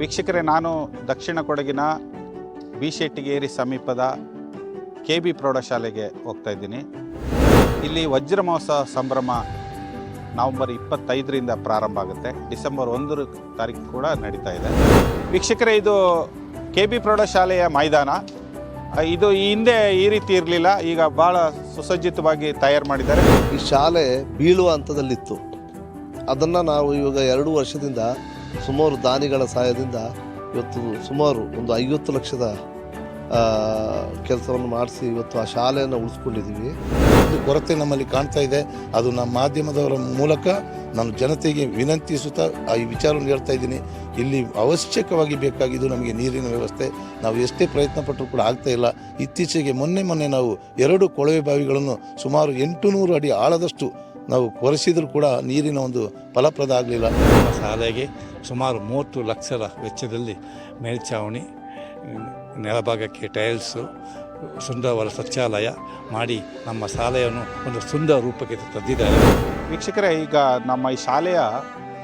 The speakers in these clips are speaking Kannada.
ವೀಕ್ಷಕರೇ, ನಾನು ದಕ್ಷಿಣ ಕೊಡಗಿನ ಬಿ ಶೆಟ್ಟಿಗೇರಿ ಸಮೀಪದ ಕೆ ಬಿ ಪ್ರೌಢಶಾಲೆಗೆ ಹೋಗ್ತಾ ಇದ್ದೀನಿ. ಇಲ್ಲಿ ವಜ್ರ ಮಹೋತ್ಸವ ಸಂಭ್ರಮ ನವೆಂಬರ್ ಇಪ್ಪತ್ತೈದರಿಂದ ಪ್ರಾರಂಭ ಆಗುತ್ತೆ. ಡಿಸೆಂಬರ್ ಒಂದರ ತಾರೀಕು ಕೂಡ ನಡೀತಾ ಇದೆ. ವೀಕ್ಷಕರೇ, ಇದು ಕೆ ಬಿ ಪ್ರೌಢಶಾಲೆಯ ಮೈದಾನ. ಇದು ಈ ಹಿಂದೆ ಈ ರೀತಿ ಇರಲಿಲ್ಲ, ಈಗ ಭಾಳ ಸುಸಜ್ಜಿತವಾಗಿ ತಯಾರು ಮಾಡಿದ್ದಾರೆ. ಈ ಶಾಲೆ ಬೀಳುವ ಹಂತದಲ್ಲಿತ್ತು. ಅದನ್ನು ನಾವು ಇವಾಗ ಎರಡು ವರ್ಷದಿಂದ ಸುಮಾರು ದಾನಿಗಳ ಸಹಾಯದಿಂದ ಇವತ್ತು ಸುಮಾರು ಒಂದು ಐವತ್ತು ಲಕ್ಷದ ಕೆಲಸವನ್ನು ಮಾಡಿಸಿ ಇವತ್ತು ಆ ಶಾಲೆಯನ್ನು ಉಳಿಸ್ಕೊಂಡಿದ್ದೀವಿ. ಒಂದು ಕೊರತೆ ನಮ್ಮಲ್ಲಿ ಕಾಣ್ತಾ ಇದೆ. ಅದು ನಮ್ಮ ಮಾಧ್ಯಮದವರ ಮೂಲಕ ನಾನು ಜನತೆಗೆ ವಿನಂತಿಸುತ್ತಾ ಈ ವಿಚಾರವನ್ನು ಹೇಳ್ತಾ ಇದ್ದೀನಿ. ಇಲ್ಲಿ ಅವಶ್ಯಕವಾಗಿ ಬೇಕಾಗಿದ್ದು ನಮಗೆ ನೀರಿನ ವ್ಯವಸ್ಥೆ. ನಾವು ಎಷ್ಟೇ ಪ್ರಯತ್ನ ಪಟ್ಟರೂ ಕೂಡ ಆಗ್ತಾ ಇಲ್ಲ. ಇತ್ತೀಚೆಗೆ ಮೊನ್ನೆ ಮೊನ್ನೆ ನಾವು ಎರಡು ಕೊಳವೆ ಬಾವಿಗಳನ್ನು ಸುಮಾರು ಎಂಟು ನೂರು ಅಡಿ ಆಳದಷ್ಟು ನಾವು ಕೊರೆಸಿದರೂ ಕೂಡ ನೀರಿನ ಒಂದು ಫಲಪ್ರದ ಆಗಲಿಲ್ಲ. ನಮ್ಮ ಶಾಲೆಗೆ ಸುಮಾರು ಮೂವತ್ತು ಲಕ್ಷದ ವೆಚ್ಚದಲ್ಲಿ ಮೇಲ್ಛಾವಣಿ ನೆಲಭಾಗಕ್ಕೆ ಟೈಲ್ಸು ಸುಂದರವಾದ ಶೌಚಾಲಯ ಮಾಡಿ ನಮ್ಮ ಶಾಲೆಯನ್ನು ಒಂದು ಸುಂದರ ರೂಪಕ್ಕೆ ತಂದಿದ್ದಾರೆ. ವೀಕ್ಷಕರೇ ಈಗ ನಮ್ಮ ಈ ಶಾಲೆಯ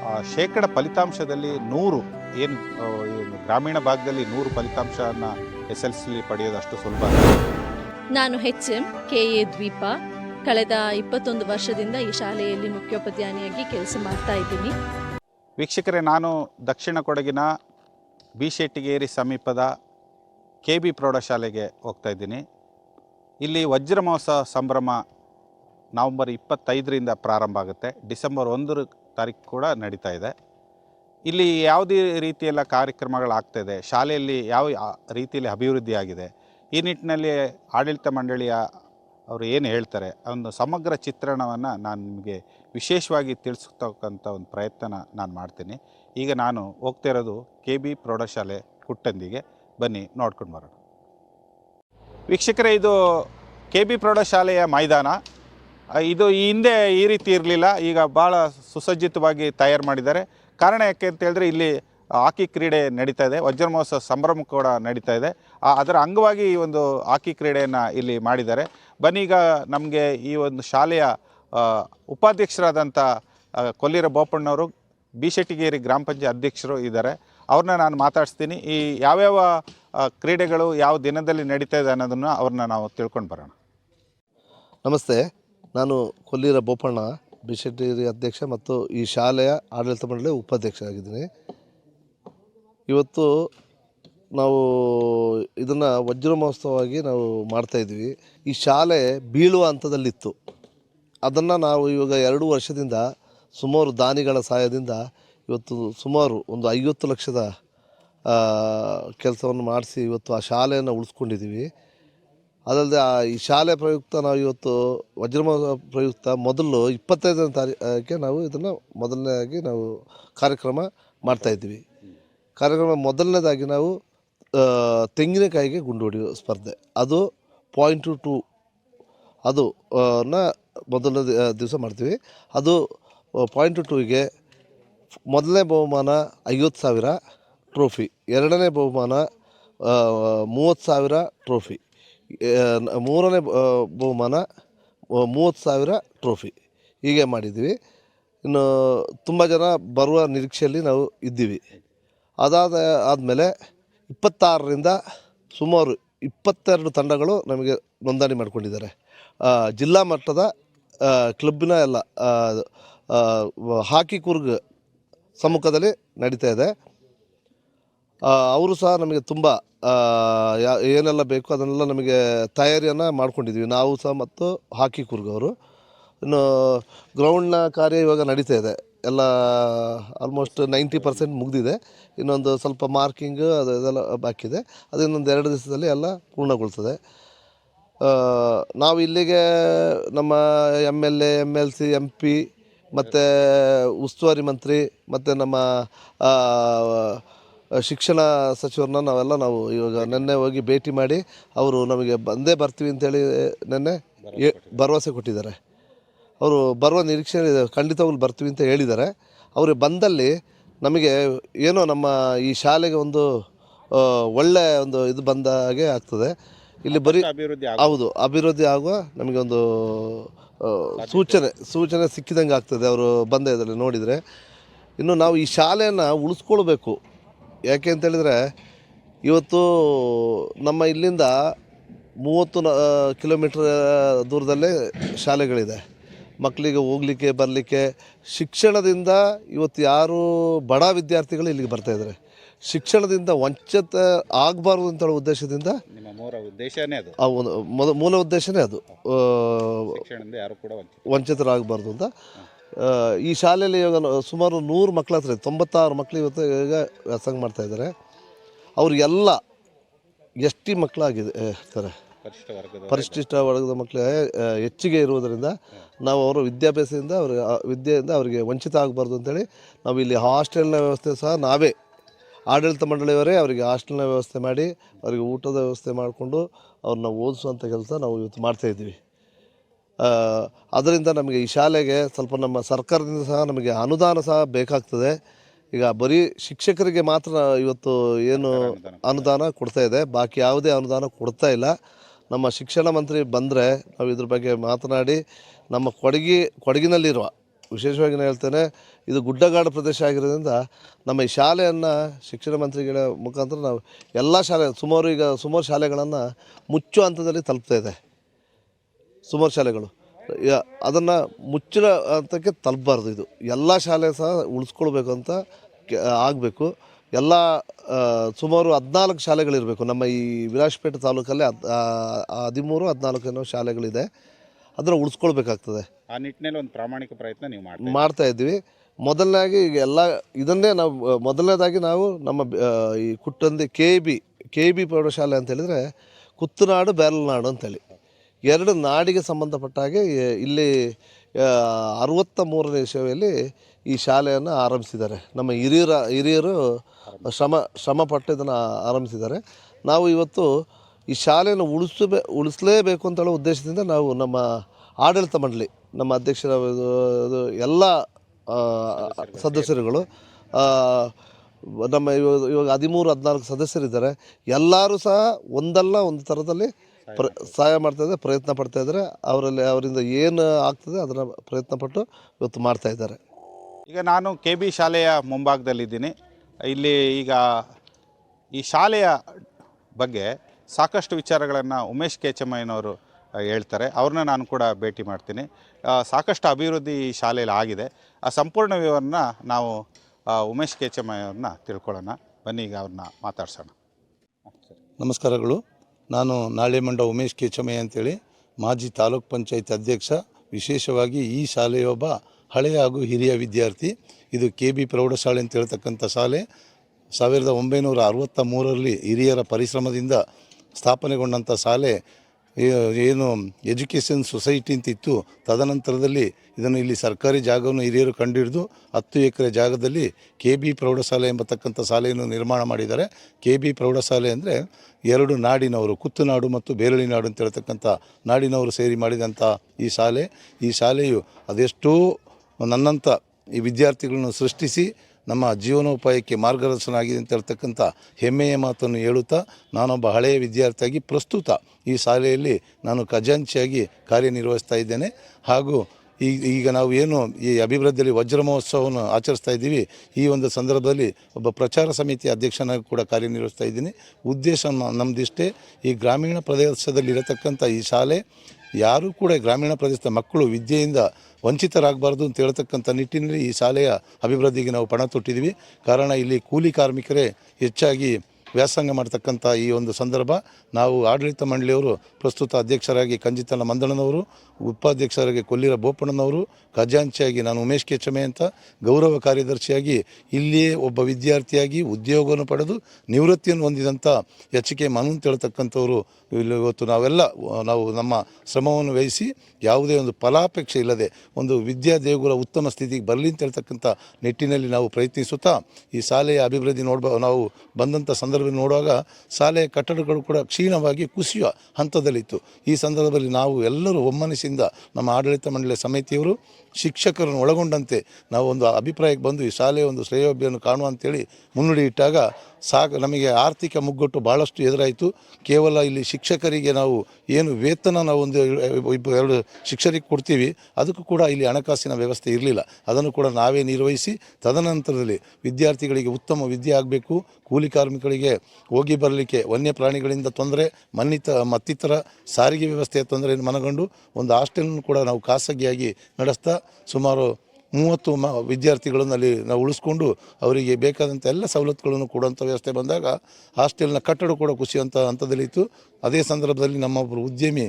ಆ, ಶೇಕಡ ಫಲಿತಾಂಶದಲ್ಲಿ ನೂರು ಏನು ಗ್ರಾಮೀಣ ಭಾಗದಲ್ಲಿ ನೂರು ಫಲಿತಾಂಶನ ಎಸ್ ಎಲ್ ಸಿ ಪಡೆಯೋದು ಅಷ್ಟು ಸುಲಭ ನಾನು ಹೆಚ್ ಎಂ ಕೆ ಎ ದ್ವೀಪ ಕಳೆದ ಇಪ್ಪತ್ತೊಂದು ವರ್ಷದಿಂದ ಈ ಶಾಲೆಯಲ್ಲಿ ಮುಖ್ಯೋಪಾಧ್ಯಾಯಿನಿಯಾಗಿ ಕೆಲಸ ಮಾಡ್ತಾ ಇದ್ದೀನಿ. ವೀಕ್ಷಕರೇ, ನಾನು ದಕ್ಷಿಣ ಕೊಡಗಿನ ಬಿ ಶೆಟ್ಟಿಗೇರಿ ಸಮೀಪದ ಕೆ ಬಿ ಪ್ರೌಢಶಾಲೆಗೆ ಹೋಗ್ತಾ ಇದ್ದೀನಿ. ಇಲ್ಲಿ ವಜ್ರ ಮಹೋತ್ಸವ ಸಂಭ್ರಮ ನವೆಂಬರ್ ಇಪ್ಪತ್ತೈದರಿಂದ ಪ್ರಾರಂಭ ಆಗುತ್ತೆ. ಡಿಸೆಂಬರ್ ಒಂದರ ತಾರೀಕು ಕೂಡ ನಡೀತಾ ಇದೆ. ಇಲ್ಲಿ ಯಾವುದೇ ರೀತಿಯೆಲ್ಲ ಕಾರ್ಯಕ್ರಮಗಳಾಗ್ತಾಯಿದೆ ಶಾಲೆಯಲ್ಲಿ ಯಾವ ರೀತಿಯಲ್ಲಿ ಅಭಿವೃದ್ಧಿ ಆಗಿದೆ ಈ ನಿಟ್ಟಿನಲ್ಲಿ ಆಡಳಿತ ಮಂಡಳಿಯ ಅವರು ಏನು ಹೇಳ್ತಾರೆ ಒಂದು ಸಮಗ್ರ ಚಿತ್ರಣವನ್ನು ನಾನು ನಿಮಗೆ ವಿಶೇಷವಾಗಿ ತಿಳಿಸ್ತಕ್ಕಂಥ ಒಂದು ಪ್ರಯತ್ನ ನಾನು ಮಾಡ್ತೀನಿ. ಈಗ ನಾನು ಹೋಗ್ತಾ ಇರೋದು ಕೆ ಬಿ ಪ್ರೌಢಶಾಲೆ ಕುಟ್ಟಂದಿಗೆ. ಬನ್ನಿ, ನೋಡ್ಕೊಂಡು ಬರೋಣ. ವೀಕ್ಷಕರೇ, ಇದು ಕೆ ಬಿ ಪ್ರೌಢಶಾಲೆಯ ಮೈದಾನ. ಇದು ಈ ಹಿಂದೆ ಈ ರೀತಿ ಇರಲಿಲ್ಲ, ಈಗ ಭಾಳ ಸುಸಜ್ಜಿತವಾಗಿ ತಯಾರು ಮಾಡಿದ್ದಾರೆ. ಕಾರಣ ಯಾಕೆ ಅಂತ ಹೇಳಿದ್ರೆ, ಇಲ್ಲಿ ಹಾಕಿ ಕ್ರೀಡೆ ನಡೀತಾ ಇದೆ. ವಜ್ರ ಮಹೋತ್ಸವ ಸಂಭ್ರಮ ಕೂಡ ನಡೀತಾ ಇದೆ. ಅದರ ಅಂಗವಾಗಿ ಈ ಒಂದು ಹಾಕಿ ಕ್ರೀಡೆಯನ್ನು ಇಲ್ಲಿ ಮಾಡಿದ್ದಾರೆ. ಬನ್ನಿ ಈಗ ನಮಗೆ ಈ ಒಂದು ಶಾಲೆಯ ಉಪಾಧ್ಯಕ್ಷರಾದಂಥ ಕೊಲ್ಲಿರ ಬೋಪಣ್ಣವರು ಬಿ ಶೆಟ್ಟಿಗೇರಿ ಗ್ರಾಮ ಪಂಚಾಯತ್ ಅಧ್ಯಕ್ಷರು ಇದ್ದಾರೆ. ಅವ್ರನ್ನ ನಾನು ಮಾತಾಡಿಸ್ತೀನಿ. ಈ ಯಾವ್ಯಾವ ಕ್ರೀಡೆಗಳು ಯಾವ ದಿನದಲ್ಲಿ ನಡೀತಾ ಇದೆ ಅನ್ನೋದನ್ನು ಅವ್ರನ್ನ ನಾವು ತಿಳ್ಕೊಂಡು ಬರೋಣ. ನಮಸ್ತೆ. ನಾನು ಕೊಲ್ಲಿರ ಬೋಪಣ್ಣ ಬಿಶೆಟ್ಟಿರಿ ಅಧ್ಯಕ್ಷ ಮತ್ತು ಈ ಶಾಲೆಯ ಆಡಳಿತ ಮಂಡಳಿ ಉಪಾಧ್ಯಕ್ಷ ಆಗಿದ್ದೀನಿ ಇವತ್ತು ನಾವು ಇದನ್ನು ವಜ್ರ ಮಹೋತ್ಸವವಾಗಿ ನಾವು ಮಾಡ್ತಾಯಿದ್ವಿ ಈ ಶಾಲೆ ಬೀಳುವ ಹಂತದಲ್ಲಿತ್ತು. ಅದನ್ನು ನಾವು ಇವಾಗ ಎರಡು ವರ್ಷದಿಂದ ಸುಮಾರು ದಾನಿಗಳ ಸಹಾಯದಿಂದ ಇವತ್ತು ಸುಮಾರು ಒಂದು ಐವತ್ತು ಲಕ್ಷದ ಕೆಲಸವನ್ನು ಮಾಡಿಸಿ ಇವತ್ತು ಆ ಶಾಲೆಯನ್ನು ಉಳಿಸ್ಕೊಂಡಿದ್ದೀವಿ ಅದಲ್ಲದೆ ಆ ಈ ಶಾಲೆ ಪ್ರಯುಕ್ತ ನಾವು ಇವತ್ತು ವಜ್ರ ಪ್ರಯುಕ್ತ ಮೊದಲು ಇಪ್ಪತ್ತೈದನೇ ತಾರೀಕಿಗೆ ನಾವು ಇದನ್ನು ಮೊದಲನೇದಾಗಿ ನಾವು ಕಾರ್ಯಕ್ರಮ ಮಾಡ್ತಾಯಿದ್ವಿ ಕಾರ್ಯಕ್ರಮ ಮೊದಲನೇದಾಗಿ ನಾವು ತೆಂಗಿನಕಾಯಿಗೆ ಗುಂಡು ಹೊಡೆಯುವ ಸ್ಪರ್ಧೆ. ಅದು ಪಾಯಿಂಟ್ ಟು ಅದು ನ ಮೊದಲನೇ ದಿವಸ ಮಾಡ್ತೀವಿ. ಅದು ಪಾಯಿಂಟು ಟೂಗೆ ಮೊದಲನೇ ಬಹುಮಾನ ಐವತ್ತು ಸಾವಿರ ಟ್ರೋಫಿ ಎರಡನೇ ಬಹುಮಾನ ಮೂವತ್ತು ಸಾವಿರ ಟ್ರೋಫಿ ಮೂರನೇ ಬಹುಮಾನ ಮೂವತ್ತು ಸಾವಿರ ಟ್ರೋಫಿ ಹೀಗೆ ಮಾಡಿದ್ದೀವಿ. ಇನ್ನು, ತುಂಬ ಜನ ಬರುವ ನಿರೀಕ್ಷೆಯಲ್ಲಿ ನಾವು ಇದ್ದೀವಿ. ಅದಾದ ಆದಮೇಲೆ ಇಪ್ಪತ್ತಾರರಿಂದ ಸುಮಾರು ಇಪ್ಪತ್ತೆರಡು ತಂಡಗಳು ನಮಗೆ ನೋಂದಣಿ ಮಾಡಿಕೊಂಡಿದ್ದಾರೆ. ಜಿಲ್ಲಾ ಮಟ್ಟದ ಕ್ಲಬ್ನ ಎಲ್ಲ ಹಾಕಿ ಕೂರ್ಗ್ ಸಮ್ಮುಖದಲ್ಲಿ ನಡೀತಾ ಇದೆ. ಅವರು ಸಹ ನಮಗೆ ತುಂಬ ಏನೆಲ್ಲ ಬೇಕು ಅದನ್ನೆಲ್ಲ ನಮಗೆ ತಯಾರಿಯನ್ನು ಮಾಡ್ಕೊಂಡಿದ್ವಿ. ನಾವು ಸಹ ಮತ್ತು ಹಾಕಿ ಕೂರ್ಗವರು ಇನ್ನು ಗ್ರೌಂಡ್ನ ಕಾರ್ಯ ಇವಾಗ ನಡೀತಾ ಇದೆ. ಎಲ್ಲ ಆಲ್ಮೋಸ್ಟ್ ನೈಂಟಿ ಪರ್ಸೆಂಟ್ ಮುಗಿದಿದೆ. ಇನ್ನೊಂದು ಸ್ವಲ್ಪ ಮಾರ್ಕಿಂಗ್ ಅದು ಇದೆಲ್ಲ ಬಾಕಿದೆ ಅದು ಇನ್ನೊಂದು ಎರಡು ದಿವಸದಲ್ಲಿ ಎಲ್ಲ ಪೂರ್ಣಗೊಳ್ತದೆ. ನಾವು ಇಲ್ಲಿಗೆ ನಮ್ಮ M L A M L C M P ಮತ್ತು ಉಸ್ತುವಾರಿ ಮಂತ್ರಿ ಮತ್ತು ನಮ್ಮ ಶಿಕ್ಷಣ ಸಚಿವರನ್ನ ನಾವೆಲ್ಲ ನಾವು ಇವಾಗ ನಿನ್ನೆ ಹೋಗಿ ಭೇಟಿ ಮಾಡಿ ಅವರು ನಮಗೆ ಬಂದೇ ಬರ್ತೀವಿ ಅಂತೇಳಿ ನಿನ್ನೆ ಭರವಸೆ ಕೊಟ್ಟಿದ್ದಾರೆ. ಅವರು ಬರುವ ನಿರೀಕ್ಷೆ ಖಂಡಿತವಾಗ್ಲು ಬರ್ತೀವಿ ಅಂತ ಹೇಳಿದ್ದಾರೆ. ಅವರು ಬಂದಲ್ಲಿ ನಮಗೆ ಏನೋ ನಮ್ಮ ಈ ಶಾಲೆಗೆ ಒಂದು ಒಳ್ಳೆಯ ಒಳ್ಳೆ ಒಂದು ಇದು ಬಂದ ಹಾಗೆ ಆಗ್ತದೆ. ಇಲ್ಲಿ ಬರೀ ಅಭಿವೃದ್ಧಿ ಹೌದು ಅಭಿವೃದ್ಧಿ ಆಗುವ ನಮಗೆ ಒಂದು ಸೂಚನೆ ಸೂಚನೆ ಸಿಕ್ಕಿದಂಗೆ ಆಗ್ತದೆ ಅವರು ಬಂದ ಇದರಲ್ಲಿ ನೋಡಿದರೆ. ಇನ್ನು ನಾವು ಈ ಶಾಲೆಯನ್ನು ಉಳಿಸ್ಕೊಳ್ಬೇಕು. ಯಾಕೆ ಅಂತೇಳಿದರೆ ಇವತ್ತು ನಮ್ಮ ಇಲ್ಲಿಂದ ಮೂವತ್ತು ಕಿಲೋಮೀಟ್ರ್ ದೂರದಲ್ಲೇ ಶಾಲೆಗಳಿದೆ. ಮಕ್ಕಳಿಗೆ ಹೋಗಲಿಕ್ಕೆ ಬರಲಿಕ್ಕೆ ಶಿಕ್ಷಣದಿಂದ ಇವತ್ತು ಯಾರು ಬಡ ವಿದ್ಯಾರ್ಥಿಗಳು ಇಲ್ಲಿಗೆ ಬರ್ತಾಯಿದ್ದಾರೆ ಶಿಕ್ಷಣದಿಂದ ವಂಚಿತ ಆಗಬಾರ್ದು ಅಂತ ಹೇಳೋ ಉದ್ದೇಶದಿಂದ ನಿಮ್ಮ ಮೂಲ ಉದ್ದೇಶನೇ ಅದು. ಆ ಒಂದು ಮೊದ ಮೂಲ ಉದ್ದೇಶನೇ ಅದು. ಆ, ಶಿಕ್ಷಣದಿಂದ ಯಾರು ಕೂಡ ವಂಚಿತ. ವಂಚಿತರಾಗಬಾರ್ದು ಅಂತ. ಆ, ಈ ಶಾಲೆಯಲ್ಲಿ ಇವಾಗ ನ- ಸುಮಾರು ನೂರು ಮಕ್ಕಳ ಹತ್ರ ಇದೆ. ತೊಂಬತ್ತಾರು ಮಕ್ಕಳು ಇವತ್ತು ಈಗ ವ್ಯಾಸಂಗ ಮಾಡ್ತಾ ಇದ್ದಾರೆ. ಅವ್ರಿಗೆಲ್ಲ ಎಸ್ ಟಿ ಮಕ್ಕಳಾಗಿದೆ ಸರ್ ಇರ್ತಾರೆ ಪರಿಶಿಷ್ಟ ವರ್ಗದ ಮಕ್ಕಳಿಗೆ ಹೆಚ್ಚಿಗೆ ಇರುವುದರಿಂದ ನಾವು ಅವರು ವಿದ್ಯಾಭ್ಯಾಸದಿಂದ ಅವ್ರಿಗೆ ವಿದ್ಯೆಯಿಂದ ಅವರಿಗೆ ವಂಚಿತ ಆಗಬಾರ್ದು ಅಂತೇಳಿ ನಾವು ಇಲ್ಲಿ ಹಾಸ್ಟೆಲ್ನ ವ್ಯವಸ್ಥೆ ಸಹ ನಾವೇ ಆಡಳಿತ ಮಂಡಳಿಯವರೇ ಅವರಿಗೆ ಹಾಸ್ಟೆಲ್ನ ವ್ಯವಸ್ಥೆ ಮಾಡಿ ಅವರಿಗೆ ಊಟದ ವ್ಯವಸ್ಥೆ ಮಾಡಿಕೊಂಡು ಅವ್ರನ್ನ ಓದಿಸುವಂಥ ಕೆಲಸ ನಾವು ಇವತ್ತು ಮಾಡ್ತಾಯಿದ್ದೀವಿ ಅದರಿಂದ ನಮಗೆ ಈ ಶಾಲೆಗೆ ಸ್ವಲ್ಪ ನಮ್ಮ ಸರ್ಕಾರದಿಂದ ಸಹ ನಮಗೆ ಅನುದಾನ ಸಹ ಬೇಕಾಗ್ತದೆ. ಈಗ ಬರೀ ಶಿಕ್ಷಕರಿಗೆ ಮಾತ್ರ ಇವತ್ತು ಏನು ಅನುದಾನ ಕೊಡ್ತಾ ಇದೆ ಬಾಕಿ ಯಾವುದೇ ಅನುದಾನ ಕೊಡ್ತಾ ಇಲ್ಲ. ನಮ್ಮ ಶಿಕ್ಷಣ ಮಂತ್ರಿ ಬಂದರೆ ನಾವು ಇದ್ರ ಬಗ್ಗೆ ಮಾತನಾಡಿ ನಮ್ಮ ಕೊಡಗಿ, ಕೊಡಗಿನಲ್ಲಿರುವ, ವಿಶೇಷವಾಗಿ ನಾನು ಹೇಳ್ತೇನೆ, ಇದು ಗುಡ್ಡಗಾಡು ಪ್ರದೇಶ ಆಗಿರೋದ್ರಿಂದ ನಮ್ಮ ಈ ಶಾಲೆಯನ್ನು ಶಿಕ್ಷಣ ಮಂತ್ರಿಗಳ ಮುಖಾಂತರ ನಾವು ಎಲ್ಲ ಶಾಲೆ, ಸುಮಾರು ಈಗ ಸುಮಾರು ಶಾಲೆಗಳನ್ನು ಮುಚ್ಚುವ ಹಂತದಲ್ಲಿ ತಲುಪ್ತಾ ಇದೆ. ಸುಮಾರು ಶಾಲೆಗಳು. ಅದನ್ನು ಮುಚ್ಚಿರೋ ಹಂತಕ್ಕೆ ತಲುಪಬಾರ್ದು ಇದು. ಎಲ್ಲ ಶಾಲೆ ಸಹ ಉಳಿಸ್ಕೊಳ್ಬೇಕು ಅಂತ ಆಗಬೇಕು. ಎಲ್ಲ ಸುಮಾರು ಹದಿನಾಲ್ಕು ಶಾಲೆಗಳಿರಬೇಕು. ನಮ್ಮ ಈ ವಿರಾಜಪೇಟೆ ತಾಲೂಕಲ್ಲಿ ಹದ್ ಹದಿಮೂರು ಹದಿನಾಲ್ಕು ಏನೋ ಶಾಲೆಗಳಿದೆ. ಅದರ ಉಳಿಸ್ಕೊಳ್ಬೇಕಾಗ್ತದೆ. ಆ ನಿಟ್ಟಿನಲ್ಲಿ ಒಂದು ಪ್ರಾಮಾಣಿಕ ಪ್ರಯತ್ನ ನೀವು ಮಾಡಿ ಮಾಡ್ತಾ ಇದ್ದೀವಿ. ಮೊದಲನೇದಾಗಿ ಈಗ ಎಲ್ಲ ಇದನ್ನೇ ನಾವು ಮೊದಲನೇದಾಗಿ ನಾವು ನಮ್ಮ ಆ, ಈ Kuttandi K B K B ಪ್ರೌಢಶಾಲೆ ಅಂತ ಹೇಳಿದರೆ ಕುತ್ತನಾಡು ಬ್ಯಾರಲ್ನಾಡು ಅಂತೇಳಿ. ಎರಡು ನಾಡಿಗೆ ಸಂಬಂಧಪಟ್ಟ ಹಾಗೆ ಇಲ್ಲಿ ಆ, ಅರವತ್ತ ಮೂರನೇ ಇಸವಿಯಲ್ಲಿ ಈ ಶಾಲೆಯನ್ನು ಆರಂಭಿಸಿದ್ದಾರೆ. ನಮ್ಮ ಹಿರಿಯರ, ಹಿರಿಯರು ಶ್ರಮ ಶ್ರಮಪಟ್ಟು ಇದನ್ನು ಆರಂಭಿಸಿದ್ದಾರೆ. ನಾವು ಇವತ್ತು ಈ ಶಾಲೆಯನ್ನು ಉಳಿಸಬೇ, ಉಳಿಸಲೇಬೇಕು ಅಂತ ಹೇಳೋ ಉದ್ದೇಶದಿಂದ ನಾವು ನಮ್ಮ ಆಡಳಿತ ಮಂಡಳಿ, ನಮ್ಮ ಅಧ್ಯಕ್ಷರ ಎಲ್ಲ ಸದಸ್ಯರುಗಳು ನಮ್ಮ ಇವಾಗ ಇವಾಗ ಹದಿಮೂರು, ಹದಿನಾಲ್ಕು ಸದಸ್ಯರಿದ್ದಾರೆ. ಎಲ್ಲರೂ ಸಹ ಒಂದಲ್ಲ ಒಂದು ಥರದಲ್ಲಿ ಪ್ರ, ಸಹಾಯ ಮಾಡ್ತಾಯಿದ್ದಾರೆ ಪ್ರಯತ್ನ ಪಡ್ತಾ ಇದ್ದಾರೆ. ಅವರಲ್ಲಿ, ಅವರಿಂದ ಏನು ಆಗ್ತದೆ ಅದನ್ನು ಪ್ರಯತ್ನಪಟ್ಟು ಇವತ್ತು ಮಾಡ್ತಾ ಇದ್ದಾರೆ. ಈಗ ನಾನು ಕೆ ಬಿ ಶಾಲೆಯ ಮುಂಭಾಗದಲ್ಲಿದ್ದೀನಿ. ಇಲ್ಲಿ ಈಗ ಈ ಶಾಲೆಯ ಬಗ್ಗೆ ಸಾಕಷ್ಟು ವಿಚಾರಗಳನ್ನು ಉಮೇಶ್ ಕೆಚಮ್ಮಯ್ಯನವರು ಹೇಳ್ತಾರೆ. ಅವ್ರನ್ನ ನಾನು ಕೂಡ ಭೇಟಿ ಮಾಡ್ತೀನಿ. ಸಾಕಷ್ಟು ಅಭಿವೃದ್ಧಿ ಈ ಶಾಲೆಯಲ್ಲಿ ಆಗಿದೆ. ಆ ಸಂಪೂರ್ಣ ವಿವರನ ನಾವು ಉಮೇಶ್ ಕೆಚಮ್ಮಯ್ಯವ್ರನ್ನ ತಿಳ್ಕೊಳ್ಳೋಣ. ಬನ್ನಿ, ಈಗ ಅವ್ರನ್ನ ಮಾತಾಡ್ಸೋಣ. ನಮಸ್ಕಾರಗಳು. ನಾನು ನಾಳೆಮಂಡ ಉಮೇಶ್ ಕೆಚಮ್ಮಯ್ಯ ಅಂತೇಳಿ ಮಾಜಿ ತಾಲೂಕ್ ಪಂಚಾಯತ್ ಅಧ್ಯಕ್ಷ. ವಿಶೇಷವಾಗಿ ಈ ಶಾಲೆಯೊಬ್ಬ ಹಳೆಯ ಹಾಗೂ ಹಿರಿಯ ವಿದ್ಯಾರ್ಥಿ. ಇದು ಕೆ ಬಿ ಪ್ರೌಢಶಾಲೆ ಅಂತ ಹೇಳ್ತಕ್ಕಂಥ ಶಾಲೆ. ಸಾವಿರದ ಒಂಬೈನೂರ ಅರವತ್ತ ಮೂರರಲ್ಲಿ ಹಿರಿಯರ ಪರಿಶ್ರಮದಿಂದ ಸ್ಥಾಪನೆಗೊಂಡಂಥ ಶಾಲೆ. ಏನು ಎಜುಕೇಷನ್ ಸೊಸೈಟಿ ಅಂತ ಇತ್ತು ತದನಂತರದಲ್ಲಿ ಇದನ್ನು ಇಲ್ಲಿ ಸರ್ಕಾರಿ ಜಾಗವನ್ನು ಹಿರಿಯರು ಕಂಡುಹಿಡಿದು ಹತ್ತು ಎಕರೆ ಜಾಗದಲ್ಲಿ ಕೆ ಬಿ ಪ್ರೌಢಶಾಲೆ ಎಂಬತಕ್ಕಂಥ ಶಾಲೆಯನ್ನು ನಿರ್ಮಾಣ ಮಾಡಿದ್ದಾರೆ. ಕೆ ಬಿ ಪ್ರೌಢಶಾಲೆ ಅಂದರೆ ಎರಡು ನಾಡಿನವರು, ಕುತ್ತುನಾಡು ಮತ್ತು ಬೇರಳಿ ನಾಡು ಅಂತ ಹೇಳ್ತಕ್ಕಂಥ ನಾಡಿನವರು ಸೇರಿ ಮಾಡಿದಂಥ ಈ ಶಾಲೆ. ಈ ಶಾಲೆಯು ಅದೆಷ್ಟೋ ನನ್ನಂಥ ಈ ವಿದ್ಯಾರ್ಥಿಗಳನ್ನು ಸೃಷ್ಟಿಸಿ ನಮ್ಮ ಜೀವನೋಪಾಯಕ್ಕೆ ಮಾರ್ಗದರ್ಶನ ಆಗಿದೆ ಅಂತ ಹೇಳ್ತಕ್ಕಂಥ ಹೆಮ್ಮೆಯ ಮಾತನ್ನು ಹೇಳುತ್ತಾ ನಾನೊಬ್ಬ ಹಳೆಯ ವಿದ್ಯಾರ್ಥಿಯಾಗಿ ಪ್ರಸ್ತುತ ಈ ಶಾಲೆಯಲ್ಲಿ ನಾನು ಖಜಾಂಚಿಯಾಗಿ ಕಾರ್ಯನಿರ್ವಹಿಸ್ತಾ ಇದ್ದೇನೆ. ಹಾಗೂ ಈ, ಈಗ ನಾವು ಏನು ಈ ಅಭಿವೃದ್ಧಿಯಲ್ಲಿ ವಜ್ರ ಮಹೋತ್ಸವವನ್ನು ಆಚರಿಸ್ತಾ ಇದ್ದೀವಿ, ಈ ಒಂದು ಸಂದರ್ಭದಲ್ಲಿ ಒಬ್ಬ ಪ್ರಚಾರ ಸಮಿತಿ ಅಧ್ಯಕ್ಷನಾಗಿ ಕೂಡ ಕಾರ್ಯನಿರ್ವಹಿಸ್ತಾ ಇದ್ದೀನಿ. ಉದ್ದೇಶ ನಮ್ಮದಿಷ್ಟೇ ಈ ಗ್ರಾಮೀಣ ಪ್ರದೇಶದಲ್ಲಿ ಇರತಕ್ಕಂಥ ಈ ಶಾಲೆ ಯಾರೂ ಕೂಡ ಗ್ರಾಮೀಣ ಪ್ರದೇಶದ ಮಕ್ಕಳು ವಿದ್ಯೆಯಿಂದ ವಂಚಿತರಾಗಬಾರ್ದು ಅಂತ ಹೇಳ್ತಕ್ಕಂಥ ನಿಟ್ಟಿನಲ್ಲಿ ಈ ಶಾಲೆಯ ಅಭಿವೃದ್ಧಿಗೆ ನಾವು ಪಣ ತೊಟ್ಟಿದ್ದೀವಿ. ಕಾರಣ ಇಲ್ಲಿ ಕೂಲಿ ಕಾರ್ಮಿಕರೇ ಹೆಚ್ಚಾಗಿ ವ್ಯಾಸಂಗ ಮಾಡ್ತಕ್ಕಂಥ ಈ ಒಂದು ಸಂದರ್ಭ ನಾವು ಆಡಳಿತ ಮಂಡಳಿಯವರು ಪ್ರಸ್ತುತ ಅಧ್ಯಕ್ಷರಾಗಿ ಕಂಜಿತನ ಮಂದಣ್ಣನವರು, ಉಪಾಧ್ಯಕ್ಷರಾಗಿ ಕೊಲ್ಲಿರ ಬೋಪಣ್ಣನವರು, ಖಜಾಂಚಿಯಾಗಿ ನಾನು ಉಮೇಶ್ ಕೆಚಮೆ ಅಂತ ಗೌರವ ಕಾರ್ಯದರ್ಶಿಯಾಗಿ ಇಲ್ಲಿಯೇ ಒಬ್ಬ ವಿದ್ಯಾರ್ಥಿಯಾಗಿ ಉದ್ಯೋಗವನ್ನು ಪಡೆದು ನಿವೃತ್ತಿಯನ್ನು ಹೊಂದಿದಂಥ ಎಚ್ ಕೆ ಮನು ಅಂತ ಹೇಳ್ತಕ್ಕಂಥವ್ರು ಇಲ್ಲಿ ಇವತ್ತು ನಾವೆಲ್ಲ, ನಾವು ನಮ್ಮ ಶ್ರಮವನ್ನು ವಹಿಸಿ ಯಾವುದೇ ಒಂದು ಫಲಾಪೇಕ್ಷೆ ಇಲ್ಲದೆ ಒಂದು ವಿದ್ಯಾ ದೇಗುಲ ಉತ್ತಮ ಸ್ಥಿತಿಗೆ ಬರಲಿ ಅಂತ ಹೇಳ್ತಕ್ಕಂಥ ನಿಟ್ಟಿನಲ್ಲಿ ನಾವು ಪ್ರಯತ್ನಿಸುತ್ತಾ ಈ ಶಾಲೆಯ ಅಭಿವೃದ್ಧಿ ನೋಡ್ಬ, ನಾವು ಬಂದಂಥ ಸಂದರ್ಭ ನೋಡುವಾಗ ಶಾಲೆಯ ಕಟ್ಟಡಗಳು ಕೂಡ ಕ್ಷೀಣವಾಗಿ ಕುಸಿಯುವ ಹಂತದಲ್ಲಿತ್ತು. ಈ ಸಂದರ್ಭದಲ್ಲಿ ನಾವು ಎಲ್ಲರೂ ಒಮ್ಮನಸ್ಸಿಂದ ನಮ್ಮ ಆಡಳಿತ ಮಂಡಳಿಯ ಸಮಿತಿಯವರು ಶಿಕ್ಷಕರನ್ನು ಒಳಗೊಂಡಂತೆ ನಾವು ಒಂದು ಅಭಿಪ್ರಾಯಕ್ಕೆ ಬಂದು ಈ ಶಾಲೆಯ ಒಂದು ಶ್ರೇಯೋಭಿಯನ್ನು ಕಾಣುವ ಅಂತೇಳಿ ಮುನ್ನುಡಿ ಇಟ್ಟಾಗ ಸಾಗ ನಮಗೆ ಆರ್ಥಿಕ ಮುಗ್ಗಟ್ಟು ಭಾಳಷ್ಟು ಎದುರಾಯಿತು. ಕೇವಲ ಇಲ್ಲಿ ಶಿಕ್ಷಕರಿಗೆ ನಾವು ಏನು ವೇತನ ನಾವು ಒಂದು ಎರಡು ಶಿಕ್ಷಕರಿಗೆ ಕೊಡ್ತೀವಿ, ಅದಕ್ಕೂ ಕೂಡ ಇಲ್ಲಿ ಹಣಕಾಸಿನ ವ್ಯವಸ್ಥೆ ಇರಲಿಲ್ಲ. ಅದನ್ನು ಕೂಡ ನಾವೇ ನಿರ್ವಹಿಸಿ, ತದನಂತರದಲ್ಲಿ ವಿದ್ಯಾರ್ಥಿಗಳಿಗೆ ಉತ್ತಮ ವಿದ್ಯೆ ಆಗಬೇಕು. ಕೂಲಿ ಕಾರ್ಮಿಕರಿಗೆ ಹೋಗಿ ಬರಲಿಕ್ಕೆ ವನ್ಯ ಪ್ರಾಣಿಗಳಿಂದ ತೊಂದರೆ, ಮನ್ನಿತ, ಮತ್ತಿತರ ಸಾರಿಗೆ ವ್ಯವಸ್ಥೆಯ ತೊಂದರೆಯನ್ನು ಮನಗಂಡು ಒಂದು ಹಾಸ್ಟೆಲನ್ನು ಕೂಡ ನಾವು ಖಾಸಗಿಯಾಗಿ ನಡೆಸ್ತಾ ಸುಮಾರು ಮೂವತ್ತು ಮ ವಿದ್ಯಾರ್ಥಿಗಳನ್ನು ಅಲ್ಲಿ ನಾವು ಉಳಿಸ್ಕೊಂಡು ಅವರಿಗೆ ಬೇಕಾದಂಥ ಎಲ್ಲ ಸವಲತ್ತುಗಳನ್ನು ಕೊಡುವಂಥ ವ್ಯವಸ್ಥೆ ಬಂದಾಗ ಹಾಸ್ಟೆಲ್ನ ಕಟ್ಟಡ ಕೂಡ ಕುಸಿಯುವಂಥ ಹಂತದಲ್ಲಿತ್ತು ಅದೇ ಸಂದರ್ಭದಲ್ಲಿ ನಮ್ಮ ಒಬ್ಬರು ಉದ್ಯಮಿ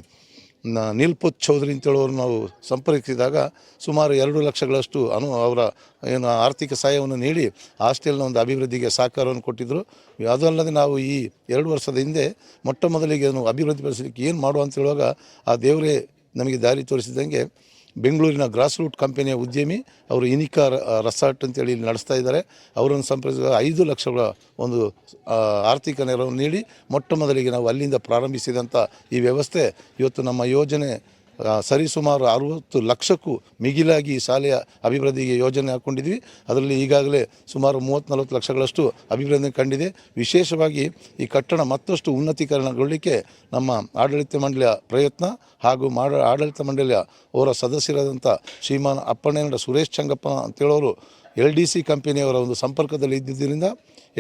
ನೀಲ್ಪತ್ ಚೌಧರಿ ಅಂತೇಳೋರು ನಾವು ಸಂಪರ್ಕಿಸಿದಾಗ ಸುಮಾರು ಎರಡು ಲಕ್ಷಗಳಷ್ಟು ಅನು ಅವರ ಏನು ಆರ್ಥಿಕ ಸಹಾಯವನ್ನು ನೀಡಿ ಹಾಸ್ಟೆಲ್ನ ಒಂದು ಅಭಿವೃದ್ಧಿಗೆ ಸಹಕಾರವನ್ನು ಕೊಟ್ಟಿದ್ದರು ಅದಲ್ಲದೆ ನಾವು ಈ ಎರಡು ವರ್ಷದ ಹಿಂದೆ ಮೊಟ್ಟ ಮೊದಲಿಗೆ ಅಭಿವೃದ್ಧಿಪಡಿಸಲಿಕ್ಕೆ ಏನು ಮಾಡುವ ಅಂತ ಹೇಳುವಾಗ ಆ ದೇವರೇ ನಮಗೆ ದಾರಿ ತೋರಿಸಿದಂಗೆ ಬೆಂಗಳೂರಿನ ಗ್ರಾಸ್ ರೂಟ್ ಕಂಪನಿಯ ಉದ್ಯಮಿ ಅವರು ಇನಿಕಾ ರೆಸಾರ್ಟ್ ಅಂತೇಳಿ ಇಲ್ಲಿ ನಡೆಸ್ತಾ ಇದ್ದಾರೆ. ಅವರನ್ನು ಸಂಪ್ರದಾಯ ಐದು ಲಕ್ಷಗಳ ಒಂದು ಆರ್ಥಿಕ ನೆರವನ್ನು ನೀಡಿ ಮೊಟ್ಟ ಮೊದಲಿಗೆ ನಾವು ಅಲ್ಲಿಂದ ಪ್ರಾರಂಭಿಸಿದಂಥ ಈ ವ್ಯವಸ್ಥೆ ಇವತ್ತು ನಮ್ಮ ಯೋಜನೆ ಸರಿಸುಮಾರು ಅರುವತ್ತು ಲಕ್ಷಕ್ಕೂ ಮಿಗಿಲಾಗಿ ಈ ಶಾಲೆಯ ಅಭಿವೃದ್ಧಿಗೆ ಯೋಜನೆ ಹಾಕ್ಕೊಂಡಿದ್ವಿ. ಅದರಲ್ಲಿ ಈಗಾಗಲೇ ಸುಮಾರು ಮೂವತ್ತು ನಲವತ್ತು ಲಕ್ಷಗಳಷ್ಟು ಅಭಿವೃದ್ಧಿ ಕಂಡಿದೆ. ವಿಶೇಷವಾಗಿ ಈ ಕಟ್ಟಡ ಮತ್ತಷ್ಟು ಉನ್ನತೀಕರಣಗೊಳ್ಳಲಿಕ್ಕೆ ನಮ್ಮ ಆಡಳಿತ ಮಂಡಳಿಯ ಪ್ರಯತ್ನ ಹಾಗೂ ಮಾಡ, ಆಡಳಿತ ಮಂಡಳಿಯ ಅವರ ಸದಸ್ಯರಾದಂಥ ಶ್ರೀಮಾನ್ ಅಪ್ಪಣ್ಣೇನಡ ಸುರೇಶ್ ಚಂಗಪ್ಪ ಅಂತೇಳೋರು ಎಲ್ ಡಿ ಸಿ ಕಂಪನಿಯವರ ಒಂದು ಸಂಪರ್ಕದಲ್ಲಿ ಇದ್ದಿದ್ದರಿಂದ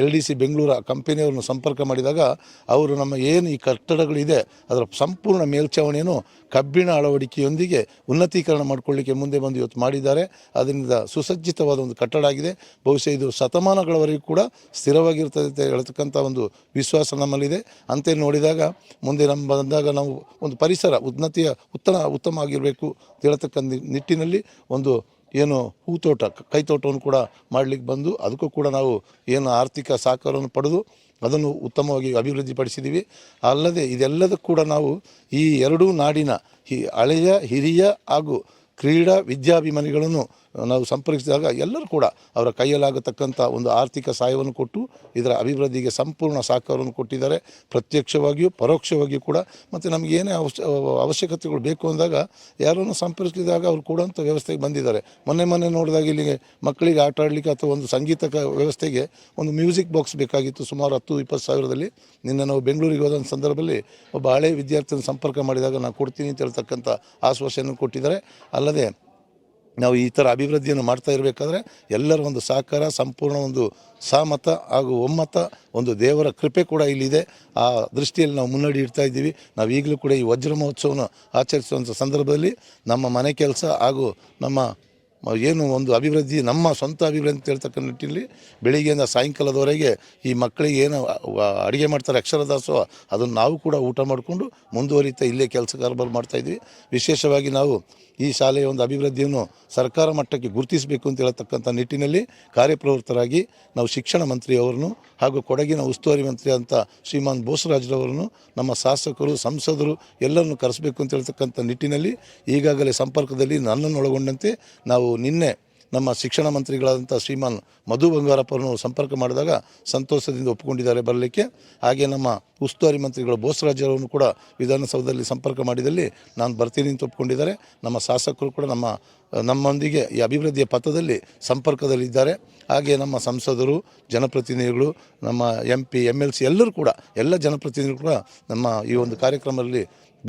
ಎಲ್ ಡಿ ಸಿ ಬೆಂಗಳೂರ ಕಂಪೆನಿಯವ್ರನ್ನ ಸಂಪರ್ಕ ಮಾಡಿದಾಗ ಅವರು ನಮ್ಮ ಏನು ಈ ಕಟ್ಟಡಗಳಿದೆ, ಅದರ ಸಂಪೂರ್ಣ ಮೇಲ್ಛಾವಣಿಯನ್ನು ಕಬ್ಬಿಣ ಅಳವಡಿಕೆಯೊಂದಿಗೆ ಉನ್ನತೀಕರಣ ಮಾಡಿಕೊಳ್ಳಿಕ್ಕೆ ಮುಂದೆ ಬಂದು ಇವತ್ತು ಮಾಡಿದ್ದಾರೆ. ಅದರಿಂದ ಸುಸಜ್ಜಿತವಾದ ಒಂದು ಕಟ್ಟಡ ಆಗಿದೆ. ಬಹುಶಃ ಇದು ಶತಮಾನಗಳವರೆಗೂ ಕೂಡ ಸ್ಥಿರವಾಗಿರ್ತದೆ ಅಂತ ಹೇಳ್ತಕ್ಕಂಥ ಒಂದು ವಿಶ್ವಾಸ ನಮ್ಮಲ್ಲಿದೆ. ಅಂತೇ ನೋಡಿದಾಗ ಮುಂದೆ ನಮ್ಮ ಬಂದಾಗ ನಾವು ಒಂದು ಪರಿಸರ ಉನ್ನತಿಯ ಉತ್ತಮ ಉತ್ತಮ ಆಗಿರಬೇಕು ಹೇಳ್ತಕ್ಕಂಥ ನಿಟ್ಟಿನಲ್ಲಿ ಒಂದು ಏನು ಹೂತೋಟ, ಕೈತೋಟವನ್ನು ಕೂಡ ಮಾಡಲಿಕ್ಕೆ ಬಂದು ಅದಕ್ಕೂ ಕೂಡ ನಾವು ಏನು ಆರ್ಥಿಕ ಸಹಕಾರವನ್ನು ಪಡೆದು ಅದನ್ನು ಉತ್ತಮವಾಗಿ ಅಭಿವೃದ್ಧಿಪಡಿಸಿದ್ದೀವಿ. ಅಲ್ಲದೆ ಇದೆಲ್ಲದಕ್ಕೂ ಕೂಡ ನಾವು ಈ ಎರಡೂ ನಾಡಿನ ಈ ಹಳೆಯ, ಹಿರಿಯ ಹಾಗೂ ಕ್ರೀಡಾ ವಿದ್ಯಾಭಿಮಾನಿಗಳನ್ನು ನಾವು ಸಂಪರ್ಕಿಸಿದಾಗ ಎಲ್ಲರೂ ಕೂಡ ಅವರ ಕೈಯಲ್ಲಾಗತಕ್ಕಂಥ ಒಂದು ಆರ್ಥಿಕ ಸಹಾಯವನ್ನು ಕೊಟ್ಟು ಇದರ ಅಭಿವೃದ್ಧಿಗೆ ಸಂಪೂರ್ಣ ಸಹಕಾರವನ್ನು ಕೊಟ್ಟಿದ್ದಾರೆ. ಪ್ರತ್ಯಕ್ಷವಾಗಿಯೂ ಪರೋಕ್ಷವಾಗಿಯೂ ಕೂಡ. ಮತ್ತು ನಮಗೆ ಏನೇ ಅವಶ್ಯ, ಅವಶ್ಯಕತೆಗಳು ಬೇಕು ಅಂದಾಗ ಯಾರನ್ನು ಸಂಪರ್ಕಿಸಿದಾಗ ಅವ್ರು ಕೊಡುವಂಥ ವ್ಯವಸ್ಥೆಗೆ ಬಂದಿದ್ದಾರೆ. ಮೊನ್ನೆ ಮೊನ್ನೆ ನೋಡಿದಾಗ ಇಲ್ಲಿಗೆ ಮಕ್ಕಳಿಗೆ ಆಟ ಆಡಲಿಕ್ಕೆ ಅಥವಾ ಒಂದು ಸಂಗೀತ ವ್ಯವಸ್ಥೆಗೆ ಒಂದು ಮ್ಯೂಸಿಕ್ ಬಾಕ್ಸ್ ಬೇಕಾಗಿತ್ತು ಸುಮಾರು ಹತ್ತು, ಇಪ್ಪತ್ತು ಸಾವಿರದಲ್ಲಿ. ನಿನ್ನೆ ನಾವು ಬೆಂಗಳೂರಿಗೆ ಹೋದಂಥ ಸಂದರ್ಭದಲ್ಲಿ ಒಬ್ಬ ಹಳೆ ವಿದ್ಯಾರ್ಥಿನ ಸಂಪರ್ಕ ಮಾಡಿದಾಗ ನಾನು ಕೊಡ್ತೀನಿ ಅಂತ ಹೇಳ್ತಕ್ಕಂಥ ಆಶ್ವಾಸನೆ ಕೊಟ್ಟಿದ್ದಾರೆ. ಅಲ್ಲದೆ ನಾವು ಈ ಥರ ಅಭಿವೃದ್ಧಿಯನ್ನು ಮಾಡ್ತಾ ಇರಬೇಕಾದ್ರೆ ಎಲ್ಲರ ಒಂದು ಸಹಕಾರ, ಸಂಪೂರ್ಣ ಒಂದು ಸಹಮತ ಹಾಗೂ ಒಮ್ಮತ, ಒಂದು ದೇವರ ಕೃಪೆ ಕೂಡ ಇಲ್ಲಿದೆ. ಆ ದೃಷ್ಟಿಯಲ್ಲಿ ನಾವು ಮುನ್ನಡಿ ಇಡ್ತಾ ಇದ್ದೀವಿ. ನಾವು ಈಗಲೂ ಕೂಡ ಈ ವಜ್ರ ಮಹೋತ್ಸವನ ಆಚರಿಸುವಂಥ ಸಂದರ್ಭದಲ್ಲಿ ನಮ್ಮ ಮನೆ ಕೆಲಸ ಹಾಗೂ ನಮ್ಮ ಏನು ಒಂದು ಅಭಿವೃದ್ಧಿ, ನಮ್ಮ ಸ್ವಂತ ಅಭಿವೃದ್ಧಿ ಅಂತ ಹೇಳ್ತಕ್ಕಂಥ ನಿಟ್ಟಿನಲ್ಲಿ ಬೆಳಿಗ್ಗೆಯಿಂದ ಸಾಯಂಕಾಲದವರೆಗೆ ಈ ಮಕ್ಕಳಿಗೆ ಏನು ಅಡುಗೆ ಮಾಡ್ತಾರೆ, ಅಕ್ಷರದಾಸೋ, ಅದನ್ನು ನಾವು ಕೂಡ ಊಟ ಮಾಡಿಕೊಂಡು ಮುಂದುವರಿತಾ ಇಲ್ಲೇ ಕೆಲಸ ಕಾರ್ಬಾರ್ ಮಾಡ್ತಾಯಿದ್ವಿ ವಿಶೇಷವಾಗಿ ನಾವು ಈ ಶಾಲೆಯ ಒಂದು ಅಭಿವೃದ್ಧಿಯನ್ನು ಸರ್ಕಾರ ಮಟ್ಟಕ್ಕೆ ಗುರುತಿಸಬೇಕು ಅಂತ ಹೇಳತಕ್ಕಂಥ ನಿಟ್ಟಿನಲ್ಲಿ ಕಾರ್ಯಪ್ರವೃತ್ತರಾಗಿ ನಾವು ಶಿಕ್ಷಣ ಮಂತ್ರಿಯವರನ್ನು ಹಾಗೂ ಕೊಡಗಿನ ಉಸ್ತುವಾರಿ ಮಂತ್ರಿ ಅಂತ ಶ್ರೀಮಾನ್ ಬೋಸರಾಜ್ರವರನ್ನು ನಮ್ಮ ಶಾಸಕರು, ಸಂಸದರು ಎಲ್ಲರನ್ನು ಕರೆಸಬೇಕು ಅಂತ ಹೇಳ್ತಕ್ಕಂಥ ನಿಟ್ಟಿನಲ್ಲಿ ಈಗಾಗಲೇ ಸಂಪರ್ಕದಲ್ಲಿ ನನ್ನನ್ನು ಒಳಗೊಂಡಂತೆ ನಾವು ನಿನ್ನೆ ನಮ್ಮ ಶಿಕ್ಷಣ ಮಂತ್ರಿಗಳಾದಂಥ ಶ್ರೀಮಾನ್ ಮಧು ಬಂಗಾರಪ್ಪರನ್ನು ಸಂಪರ್ಕ ಮಾಡಿದಾಗ ಸಂತೋಷದಿಂದ ಒಪ್ಪಿಕೊಂಡಿದ್ದಾರೆ ಬರಲಿಕ್ಕೆ. ಹಾಗೆ ನಮ್ಮ ಉಸ್ತುವಾರಿ ಮಂತ್ರಿಗಳು ಬೋಸರಾಜ್ ಅವರನ್ನು ಕೂಡ ವಿಧಾನಸೌಧದಲ್ಲಿ ಸಂಪರ್ಕ ಮಾಡಿದಲ್ಲಿ ನಾನು ಬರ್ತೀನಿ ಅಂತ ಒಪ್ಪಿಕೊಂಡಿದ್ದಾರೆ. ನಮ್ಮ ಶಾಸಕರು ಕೂಡ ನಮ್ಮ, ನಮ್ಮೊಂದಿಗೆ ಈ ಅಭಿವೃದ್ಧಿಯ ಪಥದಲ್ಲಿ ಸಂಪರ್ಕದಲ್ಲಿದ್ದಾರೆ. ಹಾಗೆ ನಮ್ಮ ಸಂಸದರು, ಜನಪ್ರತಿನಿಧಿಗಳು, ನಮ್ಮ M P M L C ಎಲ್ಲರೂ ಕೂಡ, ಎಲ್ಲ ಜನಪ್ರತಿನಿಧಿಗಳು ಕೂಡ ನಮ್ಮ ಈ ಒಂದು ಕಾರ್ಯಕ್ರಮದಲ್ಲಿ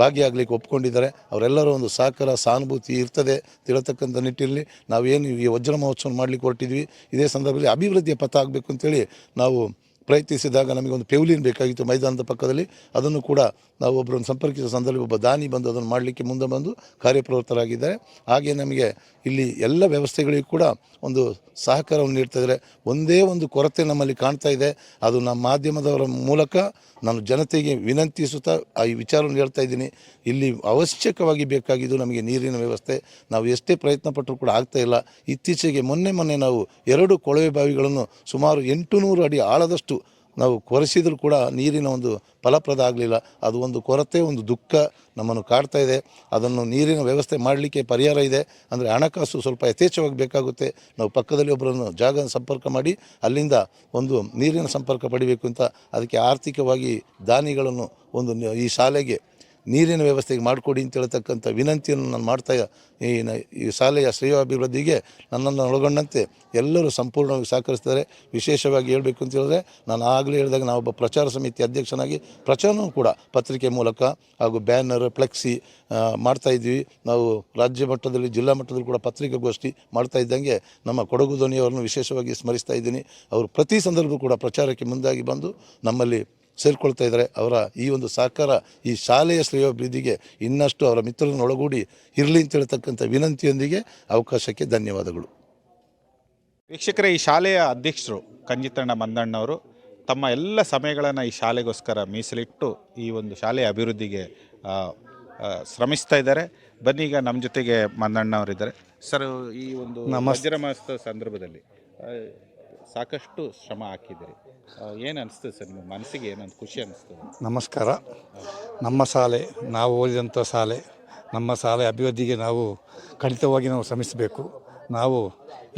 ಭಾಗಿಯಾಗಲಿಕ್ಕೆ ಒಪ್ಕೊಂಡಿದ್ದಾರೆ. ಅವರೆಲ್ಲರೂ ಒಂದು ಸಹಕಾರ ಸಹಾನುಭೂತಿ ಇರ್ತದೆ ತಿಳತಕ್ಕಂಥ ನಿಟ್ಟಿನಲ್ಲಿ. ನಾವೇನು ಈ ವಜ್ರ ಮಹೋತ್ಸವ ಮಾಡಲಿಕ್ಕೆ ಹೊರಟಿದ್ವಿ. ಇದೇ ಸಂದರ್ಭದಲ್ಲಿ ಅಭಿವೃದ್ಧಿಯ ಪಥ ಆಗಬೇಕು ಅಂತೇಳಿ ನಾವು ಪ್ರಯತ್ನಿಸಿದಾಗ ನಮಗೆ ಒಂದು ಪೆವ್ಲಿನ್ ಬೇಕಾಗಿತ್ತು ಮೈದಾನದ ಪಕ್ಕದಲ್ಲಿ. ಅದನ್ನು ಕೂಡ ನಾವು ಒಬ್ಬರನ್ನು ಸಂಪರ್ಕಿಸಿದ ಸಂದರ್ಭ ಒಬ್ಬ ದಾನಿ ಬಂದು ಅದನ್ನು ಮಾಡಲಿಕ್ಕೆ ಮುಂದೆ ಬಂದು ಕಾರ್ಯಪ್ರವೃತ್ತರಾಗಿದ್ದಾರೆ. ಹಾಗೆ ನಮಗೆ ಇಲ್ಲಿ ಎಲ್ಲ ವ್ಯವಸ್ಥೆಗಳಿಗೂ ಕೂಡ ಒಂದು ಸಹಕಾರವನ್ನು ನೀಡ್ತಾ ಇದ್ದಾರೆ. ಒಂದೇ ಒಂದು ಕೊರತೆ ನಮ್ಮಲ್ಲಿ ಕಾಣ್ತಾ ಇದೆ. ಅದು ನಮ್ಮ ಮಾಧ್ಯಮದವರ ಮೂಲಕ ನಾನು ಜನತೆಗೆ ವಿನಂತಿಸುತ್ತಾ ಆ ಈ ವಿಚಾರವನ್ನು ಹೇಳ್ತಾ ಇದ್ದೀನಿ. ಇಲ್ಲಿ ಅವಶ್ಯಕವಾಗಿ ಬೇಕಾಗಿದ್ದು ನಮಗೆ ನೀರಿನ ವ್ಯವಸ್ಥೆ. ನಾವು ಎಷ್ಟೇ ಪ್ರಯತ್ನ ಪಟ್ಟರೂ ಕೂಡ ಆಗ್ತಾ ಇಲ್ಲ. ಇತ್ತೀಚೆಗೆ ಮೊನ್ನೆ ಮೊನ್ನೆ ನಾವು ಎರಡು ಕೊಳವೆ ಬಾವಿಗಳನ್ನು ಸುಮಾರು ಎಂಟು ನೂರು ಅಡಿ ಆಳದಷ್ಟು ನಾವು ಕೊರೆಸಿದರೂ ಕೂಡ ನೀರಿನ ಒಂದು ಫಲಪ್ರದ ಆಗಲಿಲ್ಲ. ಅದು ಒಂದು ಕೊರತೆ, ಒಂದು ದುಃಖ ನಮ್ಮನ್ನು ಕಾಡ್ತಾ ಇದೆ. ಅದನ್ನು ನೀರಿನ ವ್ಯವಸ್ಥೆ ಮಾಡಲಿಕ್ಕೆ ಪರಿಹಾರ ಇದೆ. ಅಂದರೆ ಹಣಕಾಸು ಸ್ವಲ್ಪ ಯಥೇಚ್ಛವಾಗಿ ಬೇಕಾಗುತ್ತೆ. ನಾವು ಪಕ್ಕದಲ್ಲಿ ಒಬ್ಬರನ್ನು ಜಾಗ ಸಂಪರ್ಕ ಮಾಡಿ, ಅಲ್ಲಿಂದ ಒಂದು ನೀರಿನ ಸಂಪರ್ಕ ಪಡಿಬೇಕು ಅಂತ ಅದಕ್ಕೆ ಆರ್ಥಿಕವಾಗಿ ದಾನಿಗಳನ್ನು ಒಂದು ಈ ಶಾಲೆಗೆ ನೀರಿನ ವ್ಯವಸ್ಥೆಗೆ ಮಾಡಿಕೊಡಿ ಅಂತ ಹೇಳ್ತಕ್ಕಂಥ ವಿನಂತಿಯನ್ನು ನಾನು ಮಾಡ್ತಾ ಈ ಈ ಶಾಲೆಯ ಶ್ರೇಯೋಭಿವೃದ್ಧಿಗೆ ನನ್ನನ್ನು ಒಳಗೊಂಡಂತೆ ಎಲ್ಲರೂ ಸಂಪೂರ್ಣವಾಗಿ ಸಹಕರಿಸ್ತಾರೆ ವಿಶೇಷವಾಗಿ ಹೇಳಬೇಕು ಅಂತ ಹೇಳಿದ್ರೆ, ನಾನು ಆಗಲೇ ಹೇಳಿದಾಗ ನಾವೊಬ್ಬ ಪ್ರಚಾರ ಸಮಿತಿ ಅಧ್ಯಕ್ಷನಾಗಿ ಪ್ರಚಾರವೂ ಕೂಡ ಪತ್ರಿಕೆ ಮೂಲಕ ಹಾಗೂ ಬ್ಯಾನರ್, ಫ್ಲೆಕ್ಸಿ ಮಾಡ್ತಾ ಇದ್ವಿ ನಾವು ರಾಜ್ಯ ಮಟ್ಟದಲ್ಲಿ, ಜಿಲ್ಲಾ ಮಟ್ಟದಲ್ಲಿ ಕೂಡ ಪತ್ರಿಕಾಗೋಷ್ಠಿ ಮಾಡ್ತಾ ಇದ್ದಂಗೆ ನಮ್ಮ ಕೊಡಗು ಧ್ವನಿಯವರನ್ನು ವಿಶೇಷವಾಗಿ ಸ್ಮರಿಸ್ತಾ ಇದ್ದೀನಿ. ಅವರು ಪ್ರತಿ ಸಂದರ್ಭ ಕೂಡ ಪ್ರಚಾರಕ್ಕೆ ಮುಂದಾಗಿ ಬಂದು ನಮ್ಮಲ್ಲಿ ಸೇರಿಕೊಳ್ತಾ ಇದ್ದಾರೆ. ಅವರ ಈ ಒಂದು ಸಹಕಾರ ಈ ಶಾಲೆಯ ಶ್ರೇಯೋಭಿವೃದ್ಧಿಗೆ ಇನ್ನಷ್ಟು ಅವರ ಮಿತ್ರರನ್ನು ಒಳಗೂಡಿ ಇರಲಿ ಅಂತ ಹೇಳ್ತಕ್ಕಂಥ ವಿನಂತಿಯೊಂದಿಗೆ ಅವಕಾಶಕ್ಕೆ ಧನ್ಯವಾದಗಳು. ವೀಕ್ಷಕರೇ ಈ ಶಾಲೆಯ ಅಧ್ಯಕ್ಷರು ಕಂಜಿತಣ್ಣ ಮಂದಣ್ಣವರು ತಮ್ಮ ಎಲ್ಲ ಸಮಯಗಳನ್ನು ಈ ಶಾಲೆಗೋಸ್ಕರ ಮೀಸಲಿಟ್ಟು ಈ ಒಂದು ಶಾಲೆಯ ಅಭಿವೃದ್ಧಿಗೆ ಶ್ರಮಿಸ್ತಾ ಇದ್ದಾರೆ. ಬನ್ನಿ ಈಗ ನಮ್ಮ ಜೊತೆಗೆ ಮಂದಣ್ಣವರಿದ್ದಾರೆ. ಸರ್ ಈ ಒಂದು ಮಹೋತ್ಸವ ಸಂದರ್ಭದಲ್ಲಿ ಸಾಕಷ್ಟು ಶ್ರಮ ಹಾಕಿದ್ರಿ ಏನು ಅನಿಸ್ತದೆ ಸರ್ ನಿಮ್ಮ ಮನಸ್ಸಿಗೆ ಏನಂತ ಖುಷಿ ಅನಿಸ್ತದೆ? ನಮಸ್ಕಾರ. ನಮ್ಮ ಶಾಲೆ, ನಾವು ಓದಿದಂಥ ಶಾಲೆ, ನಮ್ಮ ಶಾಲೆ ಅಭಿವೃದ್ಧಿಗೆ ನಾವು ಖಂಡಿತವಾಗಿ ನಾವು ಶ್ರಮಿಸಬೇಕು. ನಾವು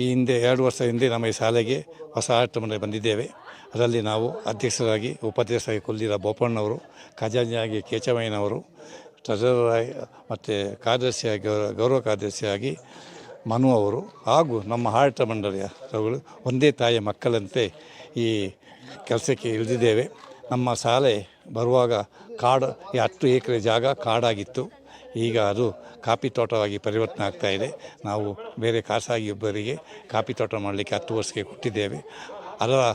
ಈ ಹಿಂದೆ ಎರಡು ವರ್ಷ ಹಿಂದೆ ನಮ್ಮ ಈ ಶಾಲೆಗೆ ಹೊಸ ಮಂಡಳಿ ಬಂದಿದ್ದೇವೆ. ಅದರಲ್ಲಿ ನಾವು ಅಧ್ಯಕ್ಷರಾಗಿ, ಉಪಾಧ್ಯಕ್ಷರಾಗಿ ಕೊಲ್ಲಿರ ಬೋಪಣ್ಣವರು ಖಜಾನಿಯಾಗಿ ಕೇಚವಯ್ಯನವರು ಟ್ರೆಜರರಾಗಿ ಮತ್ತು ಕಾರ್ಯದರ್ಶಿಯಾಗಿ, ಗೌರವ ಕಾರ್ಯದರ್ಶಿಯಾಗಿ ಮನು ಅವರು ಹಾಗೂ ನಮ್ಮ ಆಡಳಿತ ಮಂಡಳಿಯ ಅವರುಗಳು ಒಂದೇ ತಾಯಿಯ ಮಕ್ಕಳಂತೆ ಈ ಕೆಲಸಕ್ಕೆ ಇಳಿದಿದ್ದೇವೆ. ನಮ್ಮ ಶಾಲೆ ಬರುವಾಗ ಕಾಡು, ಈ ಹತ್ತು ಎಕರೆ ಜಾಗ ಕಾಡಾಗಿತ್ತು. ಈಗ ಅದು ಕಾಫಿ ತೋಟವಾಗಿ ಪರಿವರ್ತನೆ ಆಗ್ತಾ ಇದೆ. ನಾವು ಬೇರೆ ಖಾಸಗಿ ಒಬ್ಬರಿಗೆ ಕಾಫಿ ತೋಟ ಮಾಡಲಿಕ್ಕೆ ಹತ್ತು ವರ್ಷಕ್ಕೆ ಕೊಟ್ಟಿದ್ದೇವೆ. ಅದರ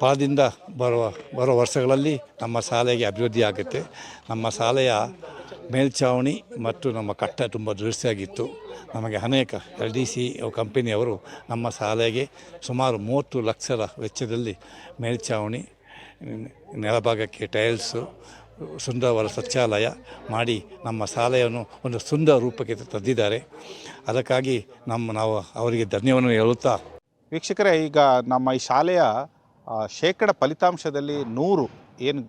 ಫಲದಿಂದ ಬರುವ ಬರುವ ವರ್ಷಗಳಲ್ಲಿ ನಮ್ಮ ಶಾಲೆಗೆ ಅಭಿವೃದ್ಧಿ ಆಗುತ್ತೆ. ನಮ್ಮ ಶಾಲೆಯ ಮೇಲ್ಛಾವಣಿ ಮತ್ತು ನಮ್ಮ ಕಟ್ಟ ತುಂಬ ದುರಸ್ತಿಯಾಗಿತ್ತು ನಮಗೆ ಅನೇಕ ಎಲ್ ಡಿ ಸಿ ಕಂಪನಿಯವರು ನಮ್ಮ ಶಾಲೆಗೆ ಸುಮಾರು ಮೂವತ್ತು ಲಕ್ಷದ ವೆಚ್ಚದಲ್ಲಿ ಮೇಲ್ಛಾವಣಿ, ನೆಲಭಾಗಕ್ಕೆ ಟೈಲ್ಸು, ಸುಂದರವಾದ ಶೌಚಾಲಯ ಮಾಡಿ ನಮ್ಮ ಶಾಲೆಯನ್ನು ಒಂದು ಸುಂದರ ರೂಪಕ್ಕೆ ತಂದಿದ್ದಾರೆ. ಅದಕ್ಕಾಗಿ ನಮ್ಮ ನಾವು ಅವರಿಗೆ ಧನ್ಯವನ್ನು ಹೇಳುತ್ತಾ. ವೀಕ್ಷಕರೇ, ಈಗ ನಮ್ಮ ಈ ಶಾಲೆಯ ಶೇಕಡ ಫಲಿತಾಂಶದಲ್ಲಿ ನೂರು ಏನು,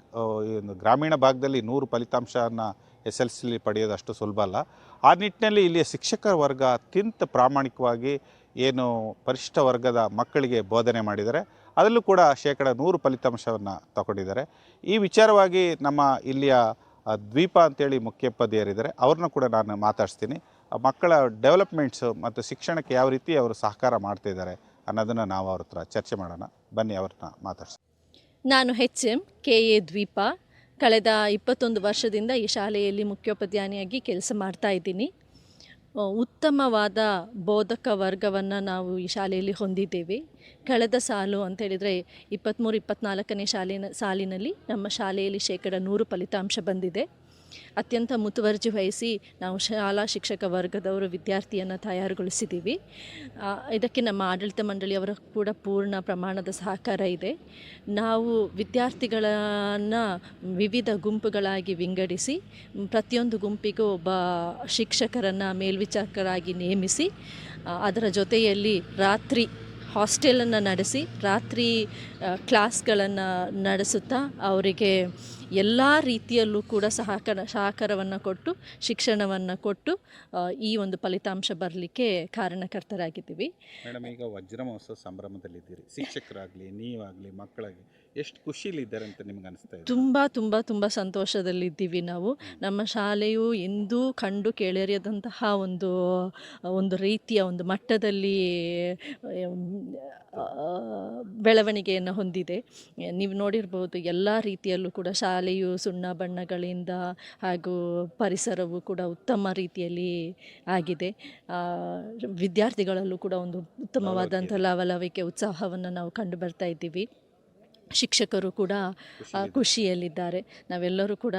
ಗ್ರಾಮೀಣ ಭಾಗದಲ್ಲಿ ನೂರು ಫಲಿತಾಂಶನ ಎಸ್ ಎಲ್ ಸಿಲಿ ಪಡೆಯೋದು ಅಷ್ಟು ಸುಲಭ ಅಲ್ಲ. ಆ ನಿಟ್ಟಿನಲ್ಲಿ ಇಲ್ಲಿಯ ಶಿಕ್ಷಕರ ವರ್ಗ ಅತ್ಯಂತ ಪ್ರಾಮಾಣಿಕವಾಗಿ ಏನು ಪರಿಶಿಷ್ಟ ವರ್ಗದ ಮಕ್ಕಳಿಗೆ ಬೋಧನೆ ಮಾಡಿದ್ದಾರೆ. ಅದರಲ್ಲೂ ಕೂಡ ಶೇಕಡ ನೂರು ಫಲಿತಾಂಶವನ್ನು ತಗೊಂಡಿದ್ದಾರೆ. ಈ ವಿಚಾರವಾಗಿ ನಮ್ಮ ಇಲ್ಲಿಯ ದ್ವೀಪ ಅಂತೇಳಿ ಮುಖ್ಯೋಪಾಧ್ಯಾಯರಿದ್ದಾರೆ. ಅವ್ರನ್ನ ಕೂಡ ನಾನು ಮಾತಾಡ್ಸ್ತೀನಿ. ಮಕ್ಕಳ ಡೆವಲಪ್ಮೆಂಟ್ಸು ಮತ್ತು ಶಿಕ್ಷಣಕ್ಕೆ ಯಾವ ರೀತಿ ಅವರು ಸಹಕಾರ ಮಾಡ್ತಿದ್ದಾರೆ ಅನ್ನೋದನ್ನು ನಾವು ಅವ್ರ ಚರ್ಚೆ ಮಾಡೋಣ. ಬನ್ನಿ ಅವ್ರನ್ನ ಮಾತಾಡ್ಸಿ. ನಾನು ಹೆಚ್ ಎಂ, ಕೆ ಎ ದ್ವೀಪ. ಕಳೆದ ಇಪ್ಪತ್ತೊಂದು ವರ್ಷದಿಂದ ಈ ಶಾಲೆಯಲ್ಲಿ ಮುಖ್ಯೋಪಾಧ್ಯಾಯಿನಿಯಾಗಿ ಕೆಲಸ ಮಾಡ್ತಾ ಇದ್ದೀನಿ. ಉತ್ತಮವಾದ ಬೋಧಕ ವರ್ಗವನ್ನು ನಾವು ಈ ಶಾಲೆಯಲ್ಲಿ ಹೊಂದಿದ್ದೇವೆ. ಕಳೆದ ಸಾಲು ಅಂತ ಹೇಳಿದರೆ ಇಪ್ಪತ್ತ್ಮೂರು ಇಪ್ಪತ್ತ್ನಾಲ್ಕನೇ ಶಾಲಿನ ಸಾಲಿನಲ್ಲಿ ನಮ್ಮ ಶಾಲೆಯಲ್ಲಿ ಶೇಕಡ ನೂರು ಫಲಿತಾಂಶ ಬಂದಿದೆ. ಅತ್ಯಂತ ಮುತುವರ್ಜಿ ವಹಿಸಿ ನಾವು ಶಾಲಾ ಶಿಕ್ಷಕ ವರ್ಗದವರು ವಿದ್ಯಾರ್ಥಿಯನ್ನು ತಯಾರುಗೊಳಿಸಿದ್ದೀವಿ. ಇದಕ್ಕೆ ನಮ್ಮ ಆಡಳಿತ ಮಂಡಳಿಯವರ ಕೂಡ ಪೂರ್ಣ ಪ್ರಮಾಣದ ಸಹಕಾರ ಇದೆ. ನಾವು ವಿದ್ಯಾರ್ಥಿಗಳನ್ನು ವಿವಿಧ ಗುಂಪುಗಳಾಗಿ ವಿಂಗಡಿಸಿ, ಪ್ರತಿಯೊಂದು ಗುಂಪಿಗೂ ಒಬ್ಬ ಶಿಕ್ಷಕರನ್ನು ಮೇಲ್ವಿಚಾರಕರಾಗಿ ನೇಮಿಸಿ ಅದರ ಜೊತೆಯಲ್ಲಿ ರಾತ್ರಿ ಹಾಸ್ಟೆಲನ್ನು ನಡೆಸಿ ರಾತ್ರಿ ಕ್ಲಾಸ್ಗಳನ್ನು ನಡೆಸುತ್ತಾ ಅವರಿಗೆ ಎಲ್ಲ ರೀತಿಯಲ್ಲೂ ಕೂಡ ಸಹಕಾರ, ಸಹಕಾರವನ್ನು ಕೊಟ್ಟು, ಶಿಕ್ಷಣವನ್ನು ಕೊಟ್ಟು ಈ ಒಂದು ಫಲಿತಾಂಶ ಬರಲಿಕ್ಕೆ ಕಾರಣಕರ್ತರಾಗಿದ್ದೀವಿ. ಮೇಡಮ್, ಈಗ ವಜ್ರ ಮಹೋತ್ಸವ ಸಂಭ್ರಮದಲ್ಲಿದ್ದೀರಿ. ಶಿಕ್ಷಕರಾಗಲಿ, ನೀವಾಗಲಿ, ಮಕ್ಕಳಾಗಲಿ ಎಷ್ಟು ಖುಷಿಲಿದ್ದಾರೆ ಅಂತ ನಿಮ್ಗೆ ಅನಿಸ್ತಾ ಇದೆ? ತುಂಬ ತುಂಬ ತುಂಬ ಸಂತೋಷದಲ್ಲಿದ್ದೀವಿ ನಾವು. ನಮ್ಮ ಶಾಲೆಯು ಎಂದೂ ಕಂಡು ಕೇಳರಿಯದಂತಹ ಒಂದು ಒಂದು ರೀತಿಯ ಒಂದು ಮಟ್ಟದಲ್ಲಿ ಬೆಳವಣಿಗೆಯನ್ನು ಹೊಂದಿದೆ. ನೀವು ನೋಡಿರ್ಬೋದು ಎಲ್ಲ ರೀತಿಯಲ್ಲೂ ಕೂಡ ಶಾಲೆಯು ಸುಣ್ಣ ಬಣ್ಣಗಳಿಂದ ಹಾಗೂ ಪರಿಸರವು ಕೂಡ ಉತ್ತಮ ರೀತಿಯಲ್ಲಿ ಆಗಿದೆ. ವಿದ್ಯಾರ್ಥಿಗಳಲ್ಲೂ ಕೂಡ ಒಂದು ಉತ್ತಮವಾದಂಥ ಲವಲವಿಕೆ ಉತ್ಸಾಹವನ್ನು ನಾವು ಕಂಡು ಬರ್ತಾ ಇದ್ದೀವಿ. ಶಿಕ್ಷಕರು ಕೂಡ ಖುಷಿಯಲ್ಲಿದ್ದಾರೆ. ನಾವೆಲ್ಲರೂ ಕೂಡ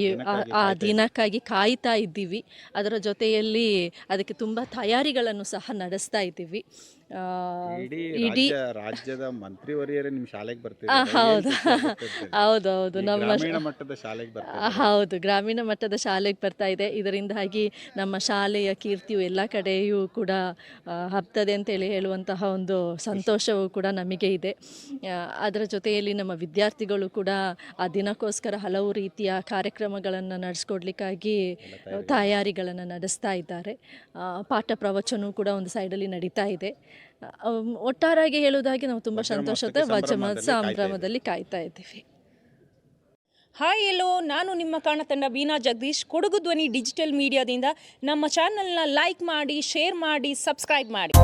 ಈ ಆ- ದಿನಕ್ಕಾಗಿ ಕಾಯ್ತಾ ಇದ್ದೀವಿ. ಅದರ ಜೊತೆಯಲ್ಲಿ ಅದಕ್ಕೆ ತುಂಬ ತಯಾರಿಗಳನ್ನು ಸಹ ನಡೆಸ್ತಾ ಇದ್ದೀವಿ. ಇಡೀ ಇಡೀ ರಾಜ್ಯ ರಾಜ್ಯದ ಮಂತ್ರಿವರಿಯರೇ ನಿಮ್ಮ ಶಾಲೆಗೆ ಆ, ಹೌದು. ಹೌದು ಹೌದು ನಮ್ಮ ಗ್ರಾಮೀಣ ಮಟ್ಟದ ಶಾಲೆಗೆ ಬರ್ತಾರೆ ಹೌದು. ಗ್ರಾಮೀಣ ಮಟ್ಟದ ಶಾಲೆಗೆ ಬರ್ತಾ ಇದೆ. ಇದರಿಂದಾಗಿ ನಮ್ಮ ಶಾಲೆಯ ಕೀರ್ತಿಯು ಎಲ್ಲ ಕಡೆಯೂ ಕೂಡ ಆ, ಹಬ್ತದೆ ಅಂತೇಳಿ ಹೇಳುವಂತಹ ಒಂದು ಸಂತೋಷವೂ ಕೂಡ ನಮಗೆ ಇದೆ. ಆ, ಅದರ ಜೊತೆಯಲ್ಲಿ ನಮ್ಮ ವಿದ್ಯಾರ್ಥಿಗಳು ಕೂಡ ಆ ದಿನಕ್ಕೋಸ್ಕರ ಹಲವು ರೀತಿಯ ಕಾರ್ಯಕ್ರಮಗಳನ್ನು ನಡೆಸ್ಕೊಡ್ಲಿಕ್ಕಾಗಿ ತಯಾರಿಗಳನ್ನು ನಡೆಸ್ತಾ ಇದ್ದಾರೆ. ಆ, ಪಾಠ ಪ್ರವಚನವೂ ಕೂಡ ಒಂದು ಸೈಡಲ್ಲಿ ನಡೀತಾ ಇದೆ. ಒಟ್ಟಾರೆಯಾಗಿ ಹೇಳುವುದಾಗಿ ನಾವು ತುಂಬ ಸಂತೋಷದ ವಚಮ ಸಂಭ್ರಮದಲ್ಲಿ ಕಾಯ್ತಾ ಇದ್ದೀವಿ. ಹಾಯ್ ಎಲ್ಲೋ ನಾನು ನಿಮ್ಮ ಕಾಣತಂಡ ಬೀನಾ ಜಗದೀಶ್. ಕೊಡಗು ಧ್ವನಿ ಡಿಜಿಟಲ್ ಮೀಡಿಯಾದಿಂದ ನಮ್ಮ ಚಾನಲ್ನ ಲೈಕ್ ಮಾಡಿ ಶೇರ್ ಮಾಡಿ ಸಬ್ಸ್ಕ್ರೈಬ್ ಮಾಡಿ.